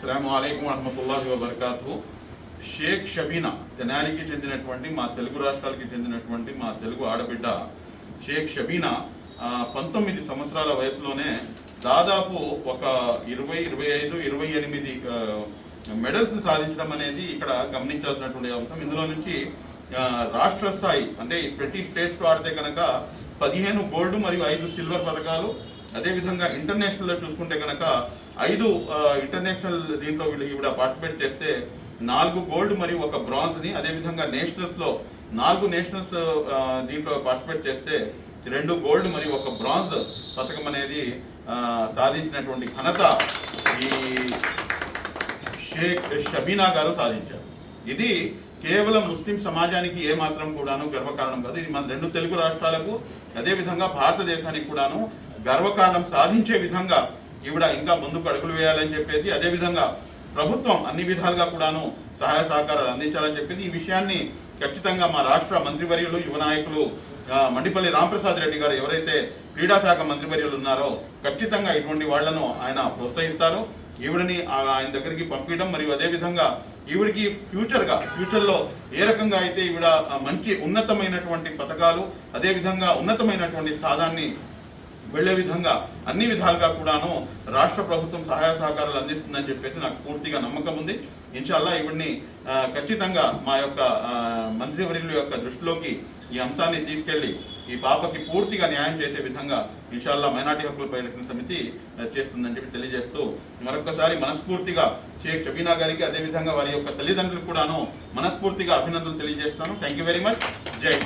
అస్సలం అయికం వరహమతుల్లాహి వబర్కాతు షేక్ షబీనా తెనాలికి చెందినటువంటి మా తెలుగు రాష్ట్రాలకి చెందినటువంటి మా తెలుగు ఆడబిడ్డ షేక్ షబీనా పంతొమ్మిది సంవత్సరాల వయసులోనే దాదాపు ఒక ఇరవై ఇరవై ఐదు ఇరవై ఎనిమిది మెడల్స్ని సాధించడం అనేది ఇక్కడ గమనించాల్సినటువంటి అంశం. ఇందులో నుంచి రాష్ట్ర స్థాయి అంటే ప్రతి స్టేట్స్లో ఆడితే కనుక పదిహేను గోల్డ్ మరియు ఐదు సిల్వర్ పథకాలు అదేవిధంగా ఇంటర్నేషనల్లో చూసుకుంటే కనుక ఐదు ఇంటర్నేషనల్ దీంట్లో వీళ్ళు ఈవిడ పార్టిసిపేట్ చేస్తే నాలుగు గోల్డ్ మరియు ఒక బ్రాంజ్ని అదేవిధంగా నేషనల్స్లో నాలుగు నేషనల్స్ దీంట్లో పార్టిసిపేట్ చేస్తే రెండు గోల్డ్ మరియు ఒక బ్రాంజ్ పథకం అనేది సాధించినటువంటి ఘనత ఈ షేక్ షబీనా గారు సాధించారు. ఇది కేవలం ముస్లిం సమాజానికి ఏ మాత్రం కూడాను గర్వకారణం కాదు. ఇది మన రెండు తెలుగు రాష్ట్రాలకు అదేవిధంగా భారతదేశానికి కూడాను గర్వకారణం సాధించే విధంగా ఈవిడ ఇంకా ముందుకు అడుగులు వేయాలని చెప్పేసి అదేవిధంగా ప్రభుత్వం అన్ని విధాలుగా కూడాను సహాయ సహకారాలు అందించాలని చెప్పేసి ఈ విషయాన్ని ఖచ్చితంగా మా రాష్ట్ర మంత్రివర్యులు యువ నాయకులు మండిపల్లి రాంప్రసాద్ రెడ్డి గారు ఎవరైతే క్రీడా శాఖ మంత్రివర్యులు ఉన్నారో ఖచ్చితంగా ఇటువంటి వాళ్ళను ఆయన ప్రోత్సహిస్తారు. ఈవిడని ఆయన దగ్గరికి పంపించడం మరియు అదేవిధంగా ఈవిడికి ఫ్యూచర్గా ఫ్యూచర్లో ఏ రకంగా అయితే ఈవిడ మంచి ఉన్నతమైనటువంటి పథకాలు అదేవిధంగా ఉన్నతమైనటువంటి స్థానాన్ని వెళ్ళే విధంగా అన్ని విధాలుగా కూడాను రాష్ట్ర ప్రభుత్వం సహాయ సహకారాలు అందిస్తుందని చెప్పేసి నాకు పూర్తిగా నమ్మకం ఉంది. ఇన్షాల్లా ఇవన్నీ ఖచ్చితంగా మా యొక్క మంత్రివర్యుల యొక్క దృష్టిలోకి ఈ అంశాన్ని తీసుకెళ్ళి ఈ పాపకి పూర్తిగా న్యాయం చేసే విధంగా ఇన్షాల్లా మైనార్టీ హక్కుల పరిరక్షణ సమితి చేస్తుందని చెప్పి తెలియజేస్తూ మరొకసారి మనస్ఫూర్తిగా షేక్ షబీనా గారికి అదేవిధంగా వారి యొక్క తల్లిదండ్రులకు కూడాను మనస్ఫూర్తిగా అభినందనలు తెలియజేస్తాను థ్యాంక్ యూ వెరీ మచ్ జై